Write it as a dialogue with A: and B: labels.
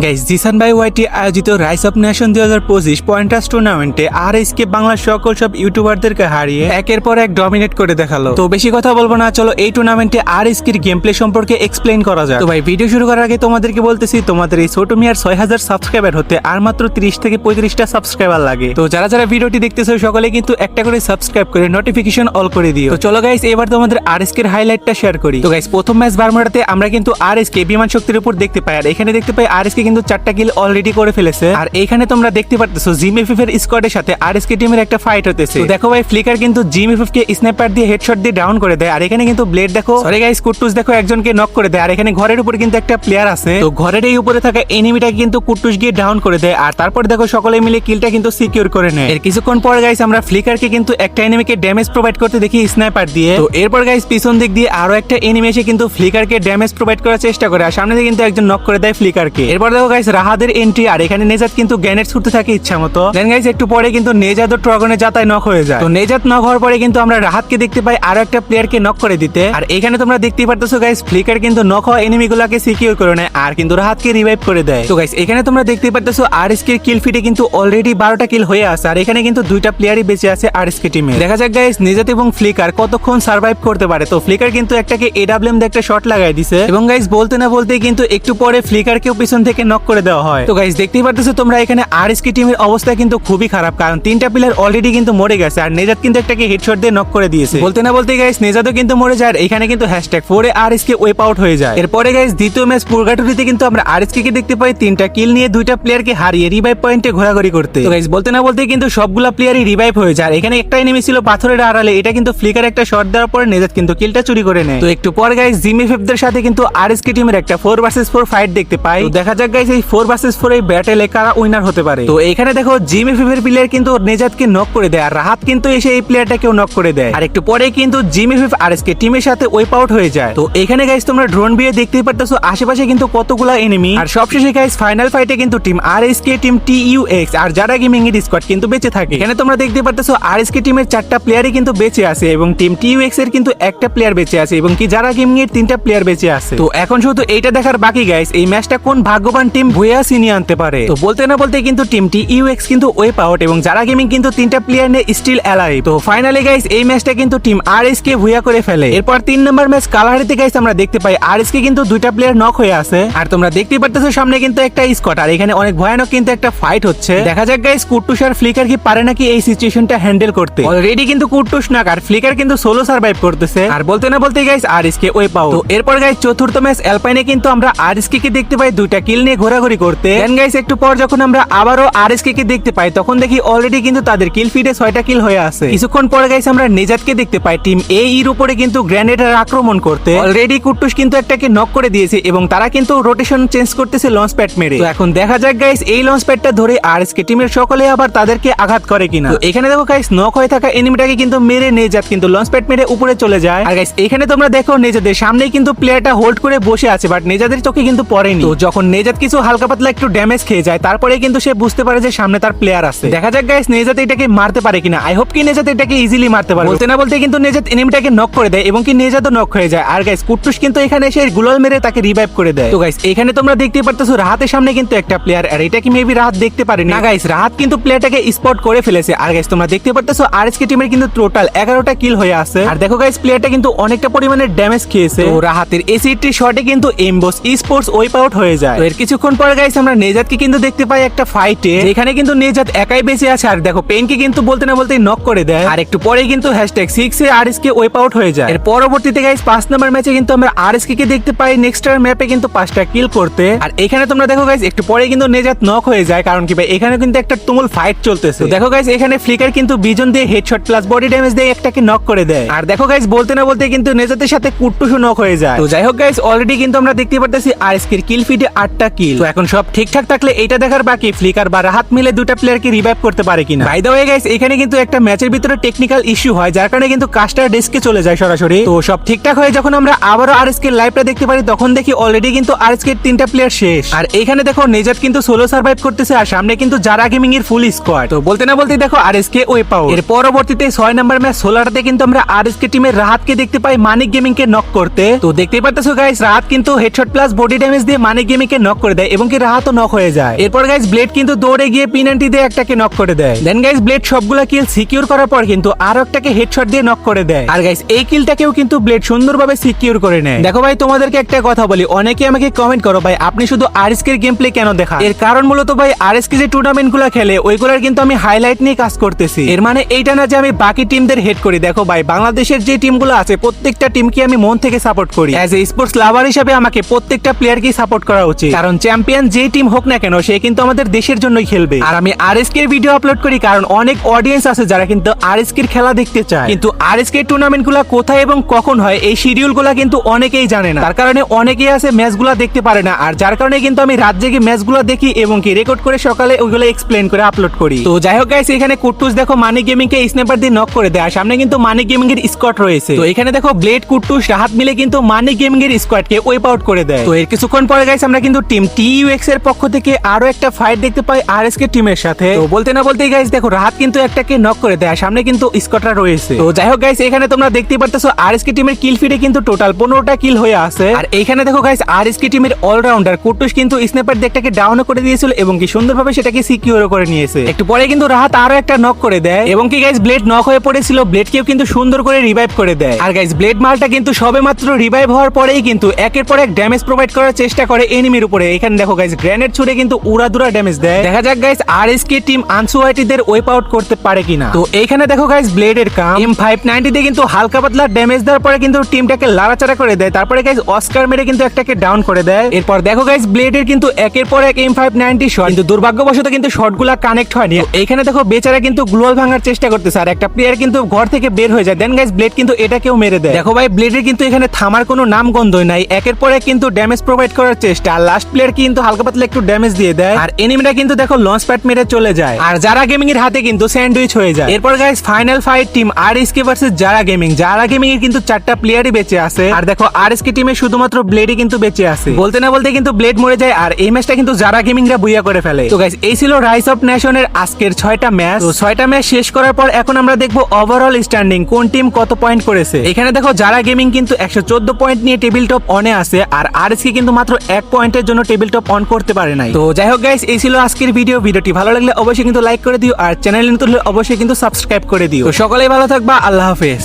A: Guys Jisan by ওয়াইটি আয়োজিত rice of nation দুই হাজার পঁচিশ পয়েন্টার্স টুর্নামেন্টে আর এসকে বাংলার সকল সব ইউটিউবারদেরকে হারিয়ে একের পর এক ডমিনেট করে দেখাল। তো বেশি কথা বলব না, চলো এই টুর্নামেন্টে আর এসকের গেম প্লে সম্পর্কে এক্সপ্লেন করা যায় তো ভাই ভিডিও শুরু করার আগে তোমাদেরকে বলতেছি, তোমাদের এই ছোট মিয়ার ছয় হাজার সাবস্ক্রাইবার হতে আর মাত্র ত্রিশ থেকে পঁয়ত্রিশটা সাবস্ক্রাইবার লাগে। তো যারা যারা ভিডিওটি দেখতেছো, সকলে কিন্তু একটা করে সাবস্ক্রাইব করে নোটিফিকেশন অল করে দিও। তো চলো গাইস এবার তোমাদের আর এসকের হাইলাইটটা শেয়ার করি। তো গাইস প্রথম ম্যাচ বারমুডাতে আমরা কিন্তু আর এসকে বিমান শক্তির উপর দেখতে পাই। আর এখানে দেখতে পাই আর এসকে কিন্তু চারটা কিল অলরেডি করে ফেলেছে। আর এইখানে তোমরা দেখতে পারতেছো জিম এফ এর স্কোয়াডের সাথে আর এসকে টিমের একটা ফাইট হতেছে দেখো ভাই ফ্লিকার কিন্তু জিম এফ কে স্নাইপার দিয়ে হেডশট দিয়ে ডাউন করে দেয়। আর এখানে কিন্তু ব্লেড দেখো সরি গাইস কুট্টুস দেখো একজনকে নক করে দেয়। আর এখানে ঘরের উপরে কিন্তু একটা প্লেয়ার আছে। তো ঘরের এই উপরে থাকা এনিমিটা কিন্তু কুট্টুস গিয়ে ডাউন করে দেয়। আর তারপর দেখো সকলে মিলে কিলটা কিন্তু সিকিউর করে নেয়। এর কিছুক্ষণ পর গাইস আমরা ফ্লিকারকে কিন্তু একটা এনিমিকে ড্যামেজ প্রোভাইড করতে দেখি স্নাইপার দিয়ে। তো এরপর গাইস পিছন দিক দিয়ে আরও একটা এনিমি এসে কিন্তু ফ্লিকারকে ড্যামেজ প্রোভাইড করার চেষ্টা করে। আর সামনে দিয়ে কিন্তু একজন নক করে দেয় ফ্লিকারকে এরপর দেখো গাইস রাহাদের এন্ট্রি আর এখানে নেজাত কিন্তু গ্যানেট ছুটতে থাকে ইচ্ছা মতো দেন গাইস একটু পরে কিন্তু নেজাত ও ট্রগনে যাতায় নক হয়ে যায়। তো নেজাত নক হওয়ার পরে কিন্তু আমরা রাহাতকে দেখতে পাই আরও একটা প্লেয়ারকে নক করে দিতে। আর এখানে তোমরা দেখতেই পারতেছো গাইস ফ্লিকার কিন্তু নক হওয়া এনিমি গুলাকে সিকিউর করে নেয় আর কিন্তু রাহাতকে রিভাইভ করে দেয়। তো গাইস এখানে তোমরা দেখতেই পারতেছো আর এসকে কিল ফিটে কিন্তু অলরেডি বারোটা কিল হয়ে আছে। আর এখানে কিন্তু দুইটা প্লেয়ারই বেঁচে আছে আর এসকে টিমে দেখা যাক গাইস নেজাত এবং ফ্লিকার কতক্ষণ সার্ভাইভ করতে পারে। তো ফ্লিকার কিন্তু একটাকে এডাব্লিউএম দিয়ে একটা শট লাগাই দিছে। এবং গাইস বলতে না বলতে কিন্তু একটু পরে ফ্লিকার ফ্লিকারকেও পিছন থেকে নক করে দেওয়া হয়। তো গাইস দেখতেই পারতেছো তোমরা এখানে আর এসকে টিমের অবস্থা কিন্তু খুবই খারাপ, কারণ তিনটা প্লেয়ার অলরেডি কিন্তু মরে গেছে, আর নেজাত কিন্তু একটাকে হেডশট দিয়ে নক করে দিয়েছে। বলতে না বলতে গাইস নেজাতও কিন্তু মরে যায়, আর এখানে কিন্তু হ্যাশট্যাগ ফোরে আর এসকে ওয়েপ আউট হয়ে যায়। এরপরে গাইস দ্বিতীয় ম্যাচ পুরগাটুরিতে কিন্তু আমরা আর এসকে দেখতে পাই, তিনটা কিল নিয়ে দুইটা প্লেয়ারকে হারিয়ে রিভাইভ পয়েন্টে ঘোরাঘুরি করতে। তো গাইস বলতে না বলতে কিন্তু সবগুলা প্লেয়ারই রিভাইভ হয়ে যায়, আর এখানে একটাই এনিমি ছিল পাথরের আড়ালে, এটা কিন্তু ফ্লিকার একটা শট দেওয়ার পরে নেজাত কিন্তু কিলটা চুরি করে নেয়। তো একটু পর গাইস জিমি ফেফদের সাথে কিন্তু আর এসকে টিমের একটা ফোর ভার্সেস ফোর ফাইট দেখতে পাই। দেখা যাক গাইস এই ফোর ভার্সেস ফোর এই ব্যাটেলে কারা উইনার হতে পারে? তো এখানে দেখো জিমি ফেফের প্লেয়ার কিন্তু নেজাতকে নক করে দেয়, আর রাহাত কিন্তু এসে এই প্লেয়ারটাকেও নক করে দেয়। আর একটু পরে কিন্তু জিমি ফেফ আর এসকে টিমের সাথে ওয়েপ আউট হয়ে যায়। তো এখানে গাইস তোমরা ড্রোন বিয়ে দেখতেই পারতেছো, আশেপাশে কিন্তু কতগুলা এনিমি আর সবশেষে গাইস ফাইনাল ফাইটে কিন্তু team R S K team T U R যারা গেমিং এর স্কোয়াড কিন্তু বেঁচে থাকে। এখানে তোমরা দেখতে পারতেছো আর এস কে টিমের চারটা প্লেয়ারই কিন্তু বেঁচে আছে, এবং টিম টি ইউ এর কিন্তু একটা প্লেয়ার বেঁচে আছে, এবং কি যারা গেমিং এর তিনটা প্লেয়ার বেঁচে আছে। তো এখন শুধু এইটা দেখার বাকি গাইস এই ম্যাচটা কোন ভাগ্যবান টিম ভুয়া সিনিয়ে আনতে পারে। তো বলতে না বলতে কিন্তু টিম টি ইউ এক্স কিন্তু ওয়েপ আউট এবং যারা গেমিং কিন্তু তিনটা প্লেয়ার নিয়ে স্টিল অ্যালাইভ তো ফাইনালি গাইস এই ম্যাচটা কিন্তু টিম আর এস কে ভুয়া করে ফেলে। এরপর তিন নম্বর ম্যাচ কালাহারিতে গাইস আমরা দেখতে পাই আর এস কে কিন্তু দুইটা প্লেয়ার নক হয়ে আছে। আর তোমরা দেখতেই পারতেছো সামনে কিন্তু একটা স্কট আর এখানে অনেক ভয়ানক কিন্তু একটা ফাইট হচ্ছে। দেখা যাক গাইস কুট্টুস আর ফ্লিকার কি পারে নাকি এই সিচুয়েশনটা হ্যান্ডেল করতে। অলরেডি কিন্তু কুট্টুস নাক আর ফ্লিকার কিন্তু সোলো সার্ভাইভ করতেছে। আর বলতে না বলতে গাইস আর এস কে ওয়ে পাও তো এরপর গাইস চতুর্থ ম্যাচ অ্যালপাইনে কিন্তু আমরা আর এস কে দেখতে পাই, দুইটা কিল নিয়ে ঘোরাঘুরি করতে। দেন গাইস একটু পর যখন আমরা আবারও আর এস কে দেখতে পাই, তখন দেখি অলরেডি কিন্তু তাদের কিল ফিডে ছয়টা কিল হয়ে আছে। কিছুক্ষণ পরে গাইস আমরা নেজাতকে দেখতে পাই। টিম এ এর উপরে কিন্তু গ্র্যানেডের আক্রমণ করতে। অলরেডি কুট্টুস কিন্তু একটাকে নক করে দিয়েছে এবং তারা কিন্তু রোটেশন চেঞ্জ করতেছে লঞ্চ প্যাড মেরে। এখন দেখা যাক গাইস এই লঞ্চ প্যাডটা ধরে আর এস কে টিমের সকলে আবার তাদেরকে আঘাত করে কিনা। এখানে দেখো গাইস নক হয়ে থাকা এনিমিটাকে কিন্তু মেরে নেজাত কিন্তু লঞ্চ প্যাড মেরে উপরে চলে যায়। আর গাইস এখানে তোমরা দেখো নেজাদের সামনেই কিন্তু প্লেয়ারটা হোল্ড করে বসে আছে বাট নেজাদের চোখে কিন্তু পড়েনি। তো যখন নেজাত কিছু হালকা পাতলা একটু ড্যামেজ খেয়ে যায় তারপরে কিন্তু সে বুঝতে পারে যে সামনে তার প্লেয়ার আছে। দেখা যাক গাইস নেজাত এটাকে মারতে পারে কিনা। আই হোপ কি নেজাত এটাকে ইজিলি মারতে পারে। বলতে না বলতে কিন্তু নেজাত এনিমিটাকে নক করে দেয় এবং কি নেজাতও নক হয়ে যায়। আর গাইস কুট্টুস কিন্তু এখানে এসে গুলাল মেরে তাকে রিভাইভ করে দেয়। তো গাইস এখানে তোমরা দেখতে পারতেছো, রাহাতের সামনে কিন্তু একটা প্লেয়ার আর এটা কি মেবি রাহাত দেখতে পারে না গাইস রাহাত কিন্তু প্লেয়ারটাকে স্পট করে ফেলেছে। আর গাইস তোমরা দেখতে পারতেছো আর এস কে টিমের কিন্তু টোটাল এগারোটা কিল হয়ে আছে। আর দেখো গাইস প্লেয়ারটা কিন্তু অনেকটা পরিমাণে ড্যামেজ খেয়েছে। তো রাহাতের এসিটি শটে কিন্তু এমবস স্পোর্টস ওয়েপ আউট হয়ে যায়। এর কিছুক্ষণ পরে গাইস আমরা নেজাতকে কিন্তু দেখতে পাই একটা ফাইটে এখানে কিন্তু নেজাত একাই বেঁচে আছে। আর দেখো পেনকে কিন্তু বলতে না বলতেই নক করে দেয়। আর একটু পরে কিন্তু hashtag six A R K wipe out হয়ে যায়। এর পরবর্তীতে গাইস পাঁচ নম্বর ম্যাচে কিন্তু আমরা আর কে দেখতে পাই। নেক্সট ম্যাপে কিন্তু পাঁচটা কিল করতে। আর এখানে তোমরা দেখো গাইস একটু পরে কিন্তু নেজাত নক হয়ে যায়। কারণ কি ভাই এখানে কিন্তু একটা তুমুল ফাইট চলতেছে। দেখো গাইস এখানে ফ্লিকার কিন্তু বিজন দিয়ে হেডশট প্লাস বডি ড্যামেজ দিয়ে একটাকে নক করে দেয়। আর দেখো গাইস বলতে না বলতে কিন্তু নেজাতের সাথে কুট্টুসু নক হয়ে যায়। তো যাই হোক গাইস অলরেডি কিন্তু আমরা দেখতে পারতেছি আর কিল ফিডে আটটা কিল তো এখন সব ঠিকঠাক থাকলে এটা দেখার বাকি ফ্লিকার বা রাহাত মিলে দুটা প্লেয়ারকে রিভাইভ করতে পারে কিনা। বাই দা ওয়ে গাইস এখানে কিন্তু একটা ম্যাচের ভিতরে টেকনিক্যাল ইস্যু হয় যার কারণে কিন্তু কাস্টার ডেস্কে চলে যায় সরাসরি। তো সব ঠিকঠাক হয়ে যখন আমরা আবারও আর এস লাইভটা দেখতে পারি তখন দেখি অলরেডি কিন্তু আর এস তিনটা প্লেয়ার শেষ। আর এখানে দেখো নেজাত কিন্তু সোলো সার্ভাইভ করতেছে আর সামনে কিন্তু যারা গেমিং এর ফুল স্কোয়াড তো বলতে না বলতে দেখো আর এস কে ওয়ে পাও এর পরবর্তীতে ছয় নম্বর ম্যাচ সোলারতে কিন্তু আমরা আর এস কে টিমের রাহাতকে দেখতে পাই মানিক গেমিং কে নক করতে। তো দেখতে পারতেছো গাইস রাহাত কিন্তু হেডশট প্লাস বডি ড্যামেজ দিয়ে মানিক গেমিং কে নক করে দেয় এবং কি রাহাতও নক হয়ে যায়। এরপর গাইস ব্লেড কিন্তু দৌড়ে গিয়ে পিনান্টি দিয়ে একটাকে নক করে দেয়। দেন গাইস ব্লেড সবগুলা কিল সিকিউর করার পর কিন্তু আরও একটাকে হেডশট দিয়ে নক করে দেয়। আর গাইস এই কিলটাকেও কিন্তু ব্লেড সুন্দরভাবে সিকিউর করে নেয়। দেখো ভাই, তোমাদেরকে একটা কথা বলি অনেকে আমাকে কমেন্ট করো, ভাই, আপনি শুধু আরএসকে গেম প্লে কেন দেখা এর কারণ মূলত ভাই আরএসকে যে টুর্নামেন্টগুলো খেলে, ওইগুলোর কিন্তু আমি হাইলাইট নিয়ে কাজ করতেছি। এর মানে এইটা না যে আমি বাকি টিমদের হেড করি। দেখো ভাই, বাংলাদেশের যে টিমগুলো আছে, প্রত্যেকটা টিমকে আমি মন থেকে সাপোর্ট করি। অ্যাজ এ স্পোর্টস লাভার হিসেবে আমাকে প্রত্যেকটা প্লেয়ারকে সাপোর্ট করা উচিত। কারণ চ্যাম্পিয়ন যে টিম হোক না কেন, সে কিন্তু আমাদের দেশের জন্যই খেলবে। আর আমি আরএসকে এর ভিডিও আপলোড করি কারণ অনেক অডিয়েন্স আছে যারা কিন্তু আরএসকে এর খেলা দেখতে চায়। কিন্তু আরএসকে টুর্নামেন্টগুলা কোথায় এবং কখন হয়, এই শিডিউলগুলা কিন্তু অনেকেই জানে না। তার কারণে অনেকেই আছে ম্যাচগুলা দেখতে পারে না। আর যার কারণে কিন্তু আমি রাত জেগে ম্যাচগুলা দেখি এবং কি রেকর্ড করে সকালে ওইগুলো এক্সপ্লেন করে আপলোড করি। তো যাই হোক গাইস এখানে কুট্টুস দেখো মানি গেমিং কে স্ন্যাপার দিয়ে নক করে দেয়। আর সামনে কিন্তু মানি গেমিং এর স্কোয়াড রয়েছে। তো এখানে দেখো ব্লেড কুট্টুস, রাহাত মিলে কিন্তু মানি গেমিং এর স্কোয়াড কে ওয়েপ আউট করে দেয়। তো এর কিছুক্ষণ পরে গাইস আমরা কিন্তু টিম টিইউএক্স এর পক্ষ থেকে আরও একটা ফাইট দেখতে পাই আরএসকে টিমের সাথে। তো বলতে না বলতেই গাইস দেখো, রাহাত কিন্তু একটাকে নক করে দেয় সামনে কিন্তু স্কোয়াডরা রয়েছে। তো যাই হোক গাইস এখানে তোমরা দেখতে পারতেছো আরএসকে টিমের কিল ফিডে কিন্তু টোটাল পনেরোটা কিল হয়ে আছে। আর এইখানে দেখো গাইস আরএসকে টিমের অলরাউন্ডার কুট্টুস কিন্তু স্ন্যাপার দিয়ে একটাকে ডাউন করে দিয়েছিল এবং কি সুন্দরভাবে সেটাকে সিকিউর করে নিয়েছে। একটু পরে কিন্তু রাহাত আরও একটা নক করে দেয় এবং কি গাইস ব্লেড নক হয়ে পড়েছিল ব্লেডকেও কিন্তু সুন্দর করে রিভাইভ করে দেয়। আর গাইস ব্লেড মালটা কিন্তু সবে মাত্র রিভাইভ হওয়ার পরেই কিন্তু একের পর এক ড্যামেজ প্রোভাইড করার চেষ্টা করে এনিমির উপরে। এখানে দেখো গাইস গ্রেনেড ছুড়ে কিন্তু উড়াদুরা ড্যামেজ দেয়। দেখা যাক guys R S K team আনসুয়াইটিদের wipe out করতে পারে কিনা। তো এইখানে দেখো গাইস ব্লেডের কাম। এম ফাইভ নাইনটিতে কিন্তু হালকা পাতলা ড্যামেজ দেওয়ার পরে কিন্তু টিমটাকে লাড়াচাড়া করে দেয়। তারপরে গাইস অস্কার মেরে কিন্তু একটাকে ডাউন করে দেয়। এরপর দেখো গাইস ব্লেডের কিন্তু একের পর এক এম ফাইভ নাইনটি শট কিন্তু দুর্ভাগ্যবশত কিন্তু শটগুলা কানেক্ট হয়নি। তো এইখানে দেখো বেচারা কিন্তু গ্লোয়াল ভাঙার চেষ্টা করতেছে। আর একটা প্লেয়ার কিন্তু ঘর থেকে বের হয়ে যায়। দেন গাইস ব্লেড কিন্তু এটাকেও মেরে দেয়। দেখো ভাই ব্লেডের কিন্তু এখানে থামার কোনো নাম গন্ধই নাই। একের পর এক কিন্তু ড্যামেজ প্রোভাইড করার চেষ্টা। আর লাস্ট প্লেয়ার কিন্তু হালকা পাতলা একটু ড্যামেজ দিয়ে দেয়। আর এনিমিরা কিন্তু দেখো লঞ্চ প্যাড মেরে চলে যায়। আর যারা গেমিং এর হাতে কিন্তু স্যান্ডউইচ হয়ে যায়। এরপর guys final fight team R S K versus যারা গেমিং যারা গেমিং এর কিন্তু চারটা প্লেয়ারই বেঁচে আছে। আর দেখো আর এস কে টিমে শুধুমাত্র ব্লেডই কিন্তু বেঁচে আছে। বলতে না বলতে কিন্তু ব্লেড মরে যায়। আর এই ম্যাচটা কিন্তু যারা গেমিংরা বুইয়া করে ফেলে। তো গাইস এই ছিল রাইস অফ নেশনের আজকের ছয়টা ম্যাচ তো ছয়টা ম্যাচ শেষ করার পর এখন আমরা দেখব ওভারঅল স্ট্যান্ডিং কোন টিম কত পয়েন্ট করেছে। এখানে দেখো যারা গেমিং কিন্তু একশো চোদ্দ পয়েন্ট নিয়ে টেবিল টপ অনে আছে। আর আর এস কে কিন্তু মাত্র এক পয়েন্টের জন্য টেবিল টপ অন করতে পারে নাই। তো যাই হোক গাইস এই ছিল আজকের ভিডিও ভিডিওটি ভালো লাগলে অবশ্যই কিন্তু লাইক করে দিও, আর চ্যানেল নতুন হলে অবশ্যই কিন্তু সাবস্ক্রাইব করে দিও। সকলেই ভালো থাকবা, আল্লাহ হাফেজ।